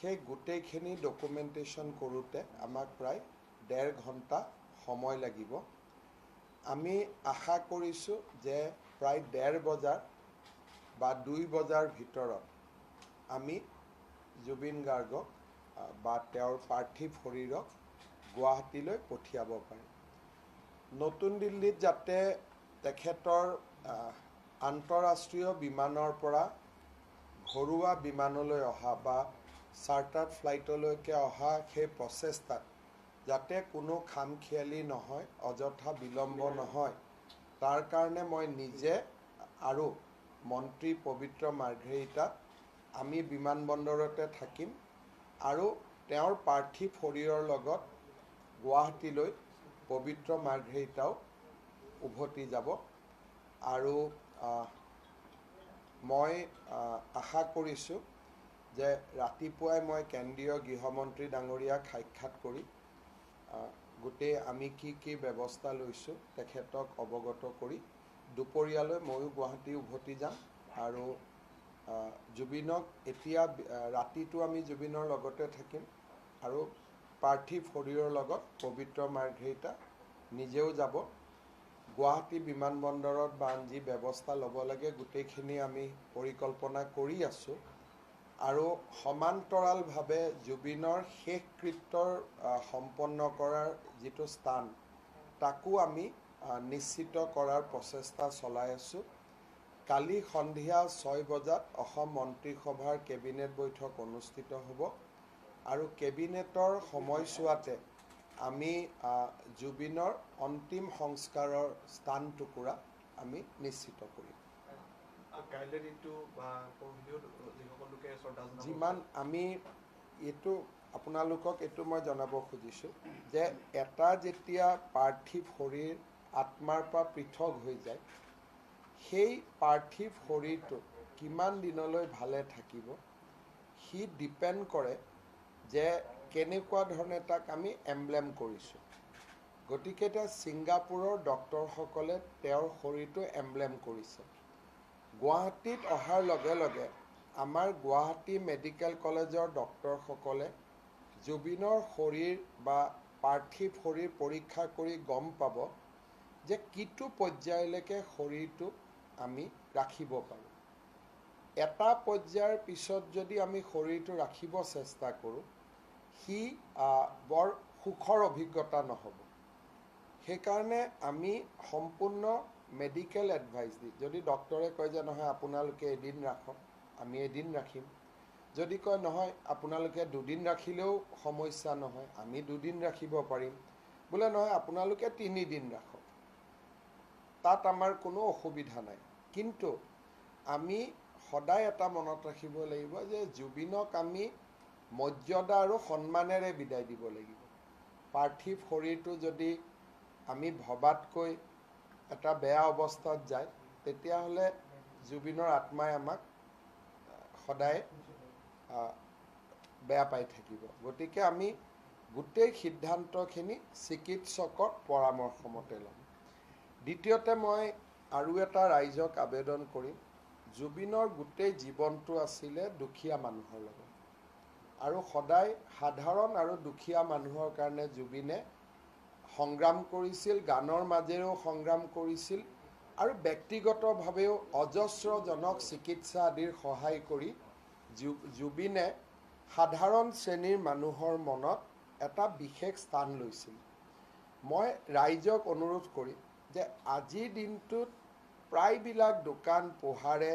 সেই গোটেইখিনি ডকুমেণ্টেশ্যন কৰোঁতে আমাক প্ৰায় ডেৰ ঘণ্টা সময় লাগিব। আমি আশা কৰিছোঁ যে প্ৰায় ডেৰ বজাৰ বা দুই বজাৰ ভিতৰত আমি জুবিন গাৰ্গক বা তেওঁৰ পাৰ্থিৱ শৰীৰক গুৱাহাটীলৈ পঠিয়াব পাৰিম। নতুন দিল্লীত যাতে তেখেতৰ আন্তঃৰাষ্ট্ৰীয় বিমানৰ পৰা ঘৰুৱা বিমানলৈ অহা বা চাৰ্টাৰ্ড ফ্লাইটলৈকে অহা সেই প্ৰচেষ্টাত যাতে কোনো খামখেয়ালি নহয় অযথা বিলম্ব নহয়। তাৰ কাৰণে মই নিজে আৰু মন্ত্ৰী পবিত্ৰ মাৰ্ঘেৰিটাক আমি বিমানবন্দৰতে থাকিম আৰু তেওঁৰ পাৰ্থিৱ শৰীৰৰ লগত গুৱাহাটীলৈ পবিত্ৰ মাৰ্ঘেৰিটাও উভতি যাব। আৰু মই আশা কৰিছোঁ যে ৰাতিপুৱাই মই কেন্দ্ৰীয় গৃহমন্ত্ৰী ডাঙৰীয়াক সাক্ষাৎ কৰি গোটেই আমি কি কি ব্যৱস্থা লৈছোঁ তেখেতক অৱগত কৰি দুপৰীয়ালৈ ময়ো গুৱাহাটী উভতি যাম আৰু জুবিনক এতিয়া ৰাতিটো আমি জুবিনৰ লগতে থাকিম আৰু পাৰ্থিৱ শৰীৰৰ লগত পবিত্ৰ মাৰ্ঘেৰিটা নিজেও যাব। গুৱাহাটী বিমানবন্দৰত বা আন যি ব্যৱস্থা ল'ব লাগে গোটেইখিনি আমি পৰিকল্পনা কৰি আছোঁ। আৰু সমান্তৰালভাৱে জুবিনৰ শেষকৃত্যৰ সম্পন্ন কৰাৰ যিটো স্থান তাকো আমি নিশ্চিত কৰাৰ প্ৰচেষ্টা চলাই আছোঁ। কালি সন্ধিয়া ছয় বজাত অসম মন্ত্ৰীসভাৰ কেবিনেট বৈঠক অনুষ্ঠিত হ'ব আৰু কেবিনেটৰ সময়ছোৱাতে আমি জুবিনৰ অন্তিম সংস্কাৰৰ স্থান টুকুৰা আমি নিশ্চিত কৰিম। যিমান আমি এইটো আপোনালোকক এইটো মই জনাব খুজিছোঁ যে এটা যেতিয়া পাৰ্থিৱ শৰীৰ আত্মাৰ পৰা পৃথক হৈ যায় সেই পাৰ্থিৱ শৰীৰটো কিমান দিনলৈ ভালে থাকিব সি ডিপেণ্ড কৰে যে কেনেকুৱা ধৰণে তাক আমি এমব্লেম কৰিছোঁ। গতিকে এতিয়া ছিংগাপুৰৰ ডক্তৰসকলে তেওঁৰ শৰীৰটো এমব্লেম কৰিছে। গুৱাহাটীত অহাৰ লগে লগে আমাৰ গুৱাহাটী মেডিকেল কলেজৰ ডক্তৰসকলে জুবিনৰ শৰীৰ বা পাৰ্থিৱ শৰীৰ পৰীক্ষা কৰি গম পাব যে কিটো পৰ্যায়লৈকে শৰীৰটো আমি ৰাখিব পাৰোঁ। এটা পৰ্যায়ৰ পিছত যদি আমি শৰীৰটো ৰাখিব চেষ্টা কৰোঁ সি বৰ সুখৰ অভিজ্ঞতা নহ'ব। সেইকাৰণে আমি সম্পূৰ্ণ মেডিকেল এডভাইচ দি যদি ডক্তৰে কয় যে নহয় আপোনালোকে এদিন ৰাখক আমি এদিন ৰাখিম। যদি কয় নহয় আপোনালোকে দুদিন ৰাখিলেও সমস্যা নহয় আমি দুদিন ৰাখিব পাৰিম। বোলে নহয় আপোনালোকে তিনিদিন ৰাখক। তাত আমাৰ কোনো অসুবিধা নাই। কিন্তু আমি সদায় এটা মনত ৰাখিব লাগিব যে জুবিনক আমি মৰ্যাদা আৰু সন্মানেৰে বিদায় দিব লাগিব। পাৰ্থিৱ শৰীৰটো যদি আমি ভবাতকৈ এটা বেয়া অৱস্থাত যায় তেতিয়াহ'লে জুবিনৰ আত্মাই আমাক সদায় বেয়া পাই থাকিব। গতিকে আমি গোটেই সিদ্ধান্তখিনি চিকিৎসকৰ পৰামৰ্শ মতে ল'ম। দ্বিতীয়তে মই আৰু এটা ৰাইজক আবেদন কৰিম জুবিনৰ গোটেই জীৱনটো আছিলে দুখীয়া মানুহৰ লগত। আৰু সদায় সাধাৰণ আৰু দুখীয়া মানুহৰ কাৰণে জুবিনে সংগ্ৰাম কৰিছিল গানৰ মাজেৰেও সংগ্ৰাম কৰিছিল আৰু ব্যক্তিগতভাৱেও অজস্ৰজনক চিকিৎসা আদিৰ সহায় কৰি জুবিনে সাধাৰণ শ্ৰেণীৰ মানুহৰ মনত এটা বিশেষ স্থান লৈছিল। মই ৰাইজক অনুৰোধ কৰিম যে আজিৰ দিনটোত প্ৰায়বিলাক দোকান পোহাৰে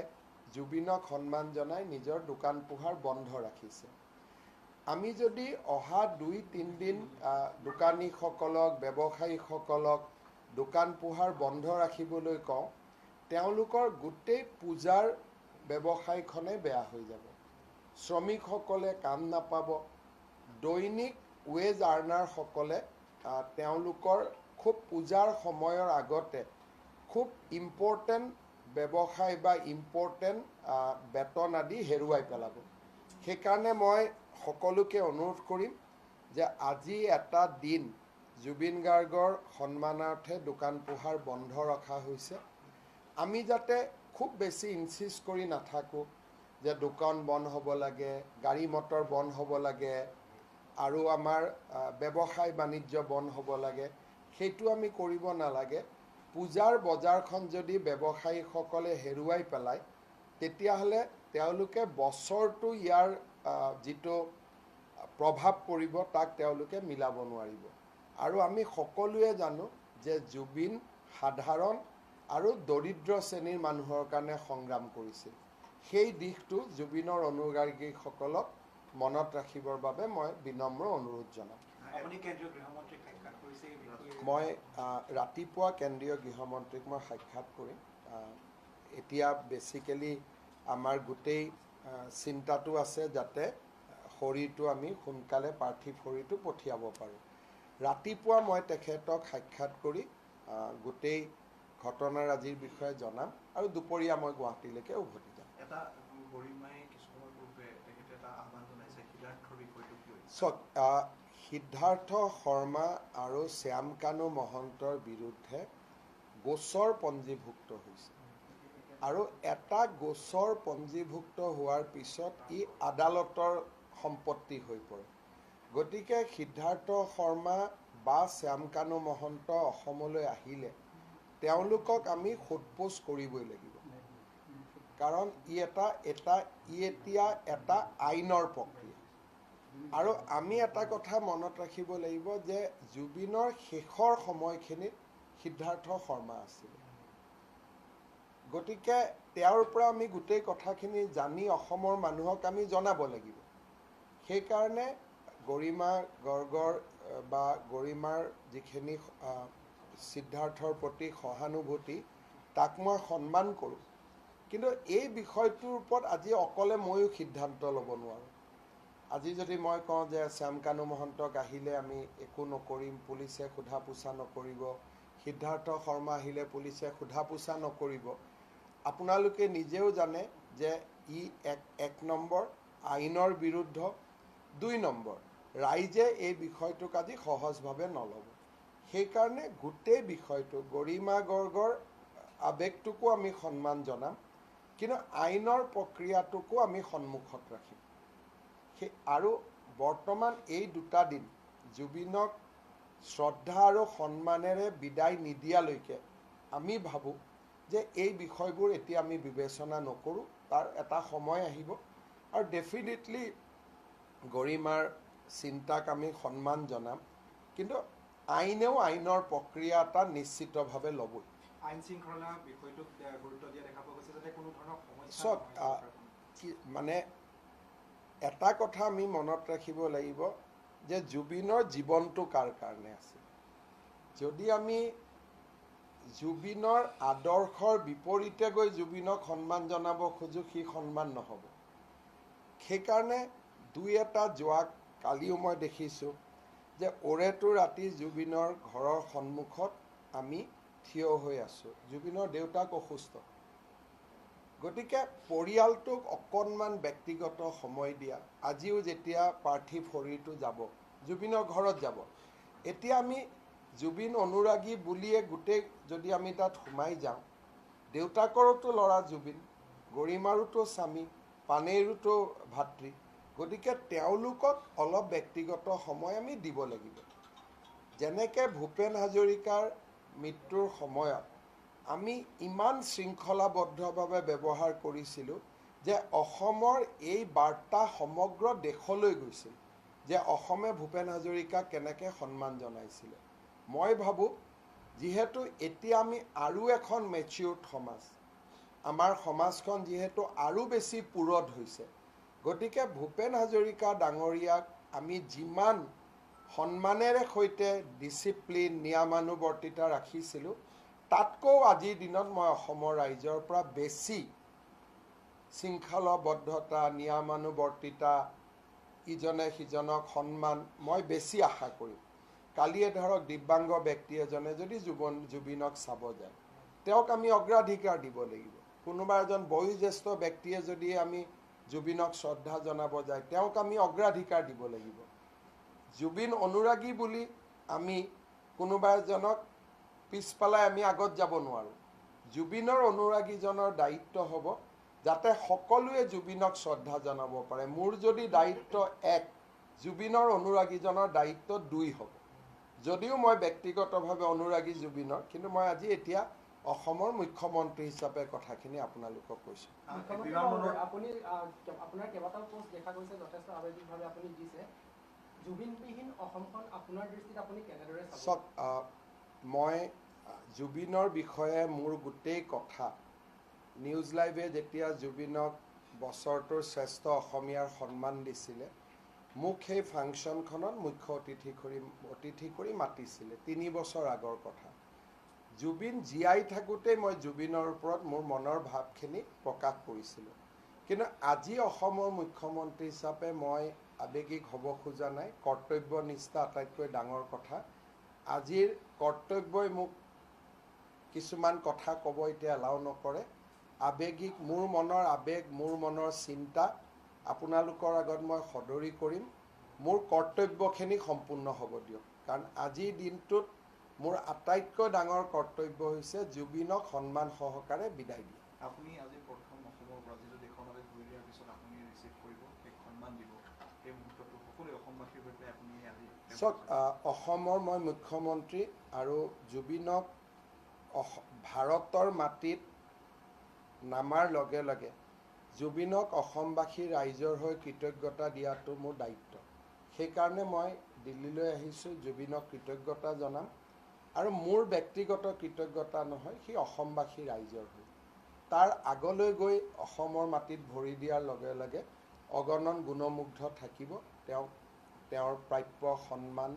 জুবিনক সন্মান জনাই নিজৰ দোকান পোহাৰ বন্ধ ৰাখিছে। আমি যদি অহা দুই তিনিদিন দোকানীসকলক ব্যৱসায়ীসকলক দোকান পোহাৰ বন্ধ ৰাখিবলৈ কওঁ তেওঁলোকৰ গোটেই পূজাৰ ব্যৱসায়খনেই বেয়া হৈ যাব। শ্ৰমিকসকলে কাম নাপাব। দৈনিক ৱেজ আৰ্ণাৰসকলে তেওঁলোকৰ খুব পূজাৰ সময়ৰ আগতে খুব ইম্পৰ্টেণ্ট ব্যৱসায় বা ইম্পৰ্টেণ্ট বেতন আদি হেৰুৱাই পেলাব। সেইকাৰণে মই সকলোকে অনুৰোধ কৰিম যে আজি এটা দিন জুবিন গাৰ্গৰ সন্মানাৰ্থে দোকান পোহাৰ বন্ধ ৰখা হৈছে। আমি যাতে খুব বেছি ইনচিষ্ট কৰি নাথাকোঁ যে দোকান বন্ধ হ'ব লাগে গাড়ী মটৰ বন্ধ হ'ব লাগে আৰু আমাৰ ব্যৱসায় বাণিজ্য বন্ধ হ'ব লাগে সেইটো আমি কৰিব নালাগে। পূজাৰ বজাৰখন যদি ব্যৱসায়ীসকলে হেৰুৱাই পেলায় তেতিয়াহ'লে তেওঁলোকে বছৰটো ইয়াৰ যিটো প্ৰভাৱ পৰিব তাক তেওঁলোকে মিলাব নোৱাৰিব। আৰু আমি সকলোৱে জানো যে জুবিন সাধাৰণ আৰু দৰিদ্ৰ শ্ৰেণীৰ মানুহৰ কাৰণে সংগ্ৰাম কৰিছিল। সেই দিশটো জুবিনৰ অনুৰাগীসকলক মনত ৰাখিবৰ বাবে মই বিনম্ৰ অনুৰোধ জনাম। মই ৰাতিপুৱা কেন্দ্ৰীয় গৃহমন্ত্ৰীক মই সাক্ষাৎ কৰিম। এতিয়া বেচিকেলি আমাৰ গোটেই চিন্তাটো আছে যাতে শৰীৰটো আমি সোনকালে পাৰ্থিৱ শৰীৰটো পঠিয়াব পাৰোঁ। ৰাতিপুৱা মই তেখেতক সাক্ষাৎ কৰি গোটেই ঘটনাৰাজিৰ বিষয়ে জনাম আৰু দুপৰীয়া মই গুৱাহাটীলৈকে উভতি যাম। চাওক সিদ্ধাৰ্থ শৰ্মা আৰু শ্যাম কানু মহন্তৰ বিৰুদ্ধে গোচৰ পঞ্জীভুক্ত হৈছে। আৰু এটা গোচৰ পঞ্জীভুক্ত হোৱাৰ পিছত ই আদালতৰ সম্পত্তি হৈ পৰে। গতিকে সিদ্ধাৰ্থ শৰ্মা বা শ্যাম কানু মহন্ত অসমলৈ আহিলে তেওঁলোকক আমি সোধপোছ কৰিবই লাগিব। কাৰণ ই এটা এটা ই এতিয়া এটা আইনৰ প্ৰক্ৰিয়া। আৰু আমি এটা কথা মনত ৰাখিব লাগিব যে জুবিনৰ শেষৰ সময়খিনিত সিদ্ধাৰ্থ শৰ্মা আছিলে। গতিকে তেওঁৰ পৰা আমি গোটেই কথাখিনি জানি অসমৰ মানুহক আমি জনাব লাগিব। সেইকাৰণে গৰিমা গৰ্গৰ বা গৰিমাৰ যিখিনি সিদ্ধাৰ্থৰ প্ৰতি সহানুভূতি তাক মই সন্মান কৰোঁ। কিন্তু এই বিষয়টোৰ ওপৰত আজি অকলে ময়ো সিদ্ধান্ত ল'ব নোৱাৰোঁ। আজি যদি মই কওঁ যে শ্যাম কানু মহন্তক আহিলে আমি একো নকৰিম পুলিচে সোধা পোছা নকৰিব সিদ্ধাৰ্থ শৰ্মা আহিলে পুলিচে সোধা পোছা নকৰিব আপোনালোকে নিজেও জানে যে ই এক এক নম্বৰ আইনৰ বিৰুদ্ধ দুই নম্বৰ। ৰাইজে এই বিষয়টোক আজি সহজভাৱে নল'ব। সেইকাৰণে গোটেই বিষয়টো গৰিমা গৰ্গৰ আৱেগটোকো আমি সন্মান জনাম কিন্তু আইনৰ প্ৰক্ৰিয়াটোকো আমি সন্মুখত ৰাখিম। সেই আৰু বৰ্তমান এই দুটা দিন জুবিনক শ্ৰদ্ধা আৰু সন্মানেৰে বিদায় নিদিয়ালৈকে আমি ভাবোঁ যে এই বিষয়বোৰ এতিয়া আমি বিবেচনা নকৰোঁ তাৰ এটা সময় আহিব। আৰু ডেফিনেটলি গৰিমাৰ চিন্তাক আমি সন্মান জনাম। কিন্তু আইনেও আইনৰ প্ৰক্ৰিয়া এটা নিশ্চিতভাৱে ল'বই। আইন শৃংখলা বিষয়টোক এ, গুৰুত্ব দিয়া দেখা পোৱা গৈছে যাতে কোনো ধৰণৰ সমস্যা চাওক, নহয়। আহ, কি মানে এটা কথা আমি মনত ৰাখিব লাগিব যে জুবিনৰ জীৱনটো কাৰ কাৰণে আছে যদি আমি জুবিনৰ আদৰ্শৰ বিপৰীতে গৈ জুবিনক সন্মান জনাব খোজোঁ সি সন্মান নহ'ব। সেইকাৰণে দুই এটা যোৱা কালিও মই দেখিছোঁ যে ওৰেটো ৰাতি জুবিনৰ ঘৰৰ সন্মুখত আমি থিয় হৈ আছোঁ। জুবিনৰ দেউতাক অসুস্থ। গতিকে পৰিয়ালটোক অকণমান ব্যক্তিগত সময় দিয়া। আজিও যেতিয়া পাৰ্থিৱ শৰীৰটো যাব জুবিনৰ ঘৰত যাব এতিয়া আমি জুবিন অনুৰাগী বুলিয়ে গোটেই যদি আমি তাত সোমাই যাওঁ দেউতাকৰোতো ল'ৰা জুবিন গৰিমাৰোতো স্বামী পানেইৰোতো ভাতৃ গতিকে তেওঁলোকক অলপ ব্যক্তিগত সময় আমি দিব লাগিব। যেনেকৈ ভূপেন হাজৰিকাৰ মৃত্যুৰ সময়ত আমি ইমান শৃংখলাবদ্ধভাৱে ব্যৱহাৰ কৰিছিলোঁ যে অসমৰ এই বাৰ্তা সমগ্ৰ দেশলৈ গৈছিল যে অসমে ভূপেন হাজৰিকাক কেনেকৈ সন্মান জনাইছিলে। মই ভাবোঁ যিহেতু এতিয়া আমি আৰু এখন মেচিয়ৰ্ড সমাজ। আমাৰ সমাজখন যিহেতু আৰু বেছি পুৰঠ হৈছে। গতিকে ভূপেন হাজৰিকা ডাঙৰীয়াক আমি যিমান সন্মানেৰে সৈতে ডিচিপ্লিন নিয়মানুৱৰ্তিতা ৰাখিছিলোঁ তাতকৈও আজিৰ দিনত মই অসমৰ ৰাইজৰ পৰা বেছি শৃংখলাবদ্ধতা নিয়মানুৱৰ্তিতা ইজনে সিজনক সন্মান মই বেছি আশা কৰিম। কালিয়ে ধৰক দিব্যাংগ ব্যক্তি এজনে যদি জুবন জুবিনক চাব যায় তেওঁক আমি অগ্ৰাধিকাৰ দিব লাগিব। কোনোবা এজন বয়োজ্যেষ্ঠ ব্যক্তিয়ে যদি আমি জুবিনক শ্ৰদ্ধা জনাব যায় তেওঁক আমি অগ্ৰাধিকাৰ দিব লাগিব। জুবিন অনুৰাগী বুলি আমি কোনোবা এজনক পিছফালে আমি আগত যাব নোৱাৰোঁ। জুবিনৰ অনুৰাগীজনৰ দায়িত্ব হ'ব যাতে সকলোৱে জুবিনক শ্ৰদ্ধা জনাব পাৰে। মোৰ যদি দায়িত্ব এক জুবিনৰ অনুৰাগীজনৰ দায়িত্ব দুই হ'ব। যদিও মই ব্যক্তিগতভাৱে অনুৰাগী জুবিনৰ কিন্তু মই আজি এতিয়া অসমৰ মুখ্যমন্ত্ৰী হিচাপে কথাখিনি আপোনালোকক কৈছোঁ। মুখ্যমন্ত্ৰী বিমানবন্দৰ- মহোদয়, আপুনি আহ, কে- আপোনাৰ কেইবাটাও পোষ্ট দেখা গৈছে যথেষ্ট আৱেগিকভাৱে আপুনি দিছে। জুবিনবিহীন অসমখন আপোনাৰ দৃষ্টিত আপুনি কেনেদৰে চাব? চাওক মই জুবিনৰ বিষয়ে মোৰ গোটেই কথা নিউজ লাইভে যেতিয়া জুবিনক বছৰটোৰ শ্ৰেষ্ঠ অসমীয়াৰ সন্মান দিছিলে মোক সেই ফাংচনখনত মুখ্য অতিথি কৰি অতিথি কৰি মাতিছিলে তিনি বছৰ আগৰ কথা। জুবিন জীয়াই থাকোঁতেই মই জুবিনৰ ওপৰত মোৰ মনৰ ভাৱখিনি প্ৰকাশ কৰিছিলোঁ। কিন্তু আজি অসমৰ মুখ্যমন্ত্ৰী হিচাপে মই আৱেগিক হ'ব খোজা নাই কৰ্তব্যনিষ্ঠা আটাইতকৈ ডাঙৰ কথা। আজিৰ কৰ্তব্যই মোক কিছুমান কথা ক'ব এতিয়া এলাও নকৰে। আৱেগিক মোৰ মনৰ আৱেগ মোৰ মনৰ চিন্তা আপোনালোকৰ আগত মই সদৰি কৰিম। মোৰ কৰ্তব্যখিনি সম্পূৰ্ণ হ'ব দিয়ক। কাৰণ আজিৰ দিনটোত মোৰ আটাইতকৈ ডাঙৰ কৰ্তব্য হৈছে জুবিনক সন্মান সহকাৰে বিদায় দিয়া। আপুনি আজি প্ৰথম অসমৰ পৰা যিটো বাবে ঘূৰি দিয়াৰ পিছত আপুনি ৰিচিভ কৰিব এক সন্মান দিব। সেই মুহূৰ্তটো সকলো অসমবাসীৰ হৈ পেলাই আপুনি আজি চাওক অসমৰ মই মুখ্যমন্ত্ৰী আৰু জুবিনক ভাৰতৰ মাটিত নামাৰ লগে লগে জুবিনক অসমবাসী ৰাইজৰ হৈ কৃতজ্ঞতা দিয়াটো মোৰ দায়িত্ব। সেইকাৰণে মই দিল্লীলৈ আহিছোঁ জুবিনক কৃতজ্ঞতা জনাম আৰু মোৰ ব্যক্তিগত কৃতজ্ঞতা নহয় সি অসমবাসী ৰাইজৰ হৈ। তাৰ আগলৈ গৈ অসমৰ মাটিত ভৰি দিয়াৰ লগে লগে অগণন গুণমুগ্ধ থাকিব। তেওঁক তেওঁৰ প্ৰাপ্য সন্মান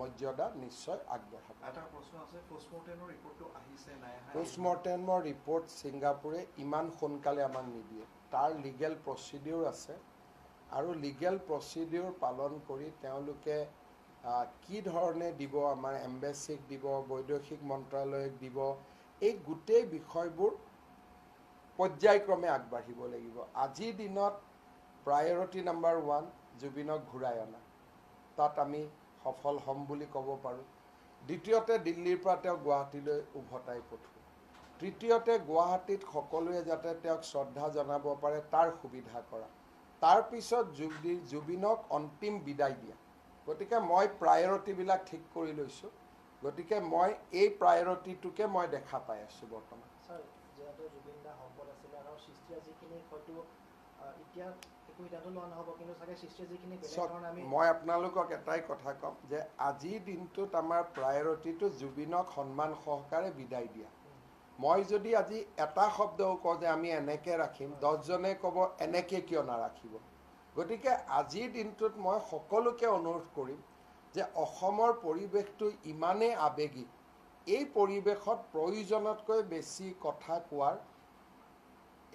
মৰ্যাদা নিশ্চয় আগবঢ়াব। এটা প্ৰশ্ন আছে পষ্টমৰ্টেমৰ ৰিপৰ্টটো আহিছে নাই অহা? পোষ্টমৰ্টেমৰ ৰিপৰ্ট ছিংগাপুৰে ইমান সোনকালে আমাক নিদিয়ে। তাৰ লিগেল প্ৰচিডিউৰ আছে আৰু লিগেল প্ৰচিডিউৰ পালন কৰি তেওঁলোকে কি ধৰণে দিব আমাৰ এম্বেচিক দিব বৈদেশিক মন্ত্ৰালয়ক দিব এই গোটেই বিষয়বোৰ পৰ্যায়ক্ৰমে আগবাঢ়িব লাগিব। আজিৰ দিনত প্ৰায়ৰিটি নাম্বাৰ ওৱান জুবিনক ঘূৰাই অনা। তাত আমি সফল হ'ম বুলি ক'ব পাৰোঁ। দ্বিতীয়তে দিল্লীৰ পৰা তেওঁক গুৱাহাটীলৈ উভতাই পঠোৱা তৃতীয়তে গুৱাহাটীত সকলোৱে যাতে তেওঁক শ্ৰদ্ধা জনাব পাৰে তাৰ সুবিধা কৰা। তাৰপিছত জুবি জুবিনক অন্তিম বিদায় দিয়া। গতিকে মই প্ৰায়ৰিটিবিলাক ঠিক কৰি লৈছোঁ। গতিকে মই এই প্ৰায়ৰিটিটোকে মই দেখা পাই আছোঁ বৰ্তমান। এতিয়া একো সিদ্ধান্ত লোৱা নহ'ব কিন্তু চাগে সৃষ্টিয়ে যিখিনি মই আপোনালোকক এটাই কথা ক'ম যে আজিৰ দিনটোত আমাৰ প্ৰায়ৰিটিটো জুবিনক সন্মান সহকাৰে বিদায় দিয়া। মই যদি আজি এটা শব্দও কওঁ যে আমি এনেকৈ ৰাখিম দহজনে ক'ব এনেকৈ কিয় নাৰাখিব? গতিকে আজিৰ দিনটোত মই সকলোকে অনুৰোধ কৰিম যে অসমৰ পৰিৱেশটো ইমানেই আৱেগিক এই পৰিৱেশত প্ৰয়োজনতকৈ বেছি কথা কোৱাৰ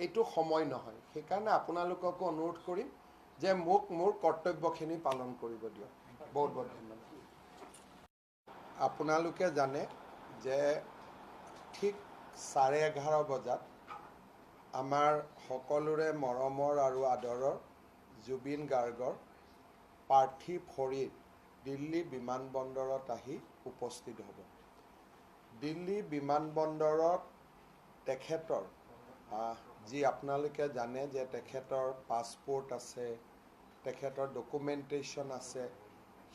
এইটো সময় নহয়। সেইকাৰণে আপোনালোককো অনুৰোধ কৰিম যে মোক মোৰ কৰ্তব্যখিনি পালন কৰিব দিয়ক। বহুত বহুত ধন্যবাদ। আপোনালোকে জানে যে ঠিক চাৰে এঘাৰ বজাত আমাৰ সকলোৰে মৰমৰ আৰু আদৰৰ জুবিন গাৰ্গৰ পাৰ্থিৱ শৰীৰ দিল্লী বিমানবন্দৰত আহি উপস্থিত হ'ব। দিল্লী বিমানবন্দৰত তেখেতৰ যি আপোনালোকে জানে যে তেখেতৰ পাছপৰ্ট আছে তেখেতৰ ডকুমেণ্টেশ্যন আছে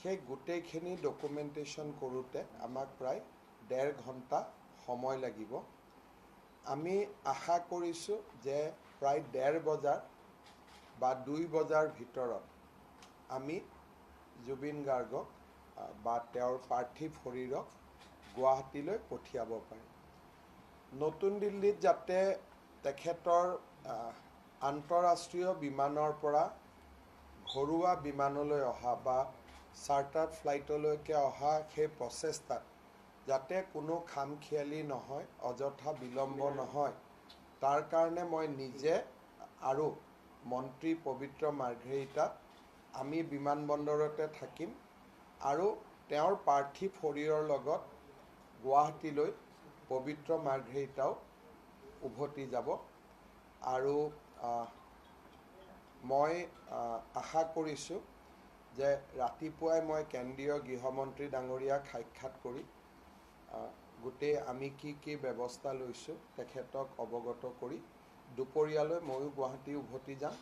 সেই গোটেইখিনি ডকুমেণ্টেশ্যন কৰোঁতে আমাক প্ৰায় ডেৰ ঘণ্টা সময় লাগিব। আমি আশা কৰিছোঁ যে প্ৰায় ডেৰ বজাৰ বা দুই বজাৰ ভিতৰত আমি জুবিন গাৰ্গক বা তেওঁৰ পাৰ্থিৱ শৰীৰক গুৱাহাটীলৈ পঠিয়াব পাৰিম। নতুন দিল্লীত যাতে তেখেতৰ আন্তঃৰাষ্ট্ৰীয় বিমানৰ পৰা ঘৰুৱা বিমানলৈ অহা বা চাৰ্টাৰ ফ্লাইটলৈকে অহা সেই প্ৰচেষ্টাত যাতে কোনো খামখেয়ালি নহয় অযথা বিলম্ব নহয়। তাৰ কাৰণে মই নিজে আৰু মন্ত্ৰী পবিত্ৰ মাৰ্ঘেৰিটাত আমি বিমানবন্দৰতে থাকিম আৰু তেওঁৰ পাৰ্থিৱ শৰীৰৰ লগত গুৱাহাটীলৈ পবিত্ৰ মাৰ্ঘেৰিটাও উভতি যাব। আৰু মই আশা কৰিছোঁ যে ৰাতিপুৱাই মই কেন্দ্ৰীয় গৃহমন্ত্ৰী ডাঙৰীয়াক সাক্ষাৎ কৰি গোটেই আমি কি কি ব্যৱস্থা লৈছোঁ তেখেতক অৱগত কৰি দুপৰীয়ালৈ ময়ো গুৱাহাটী উভতি যাম।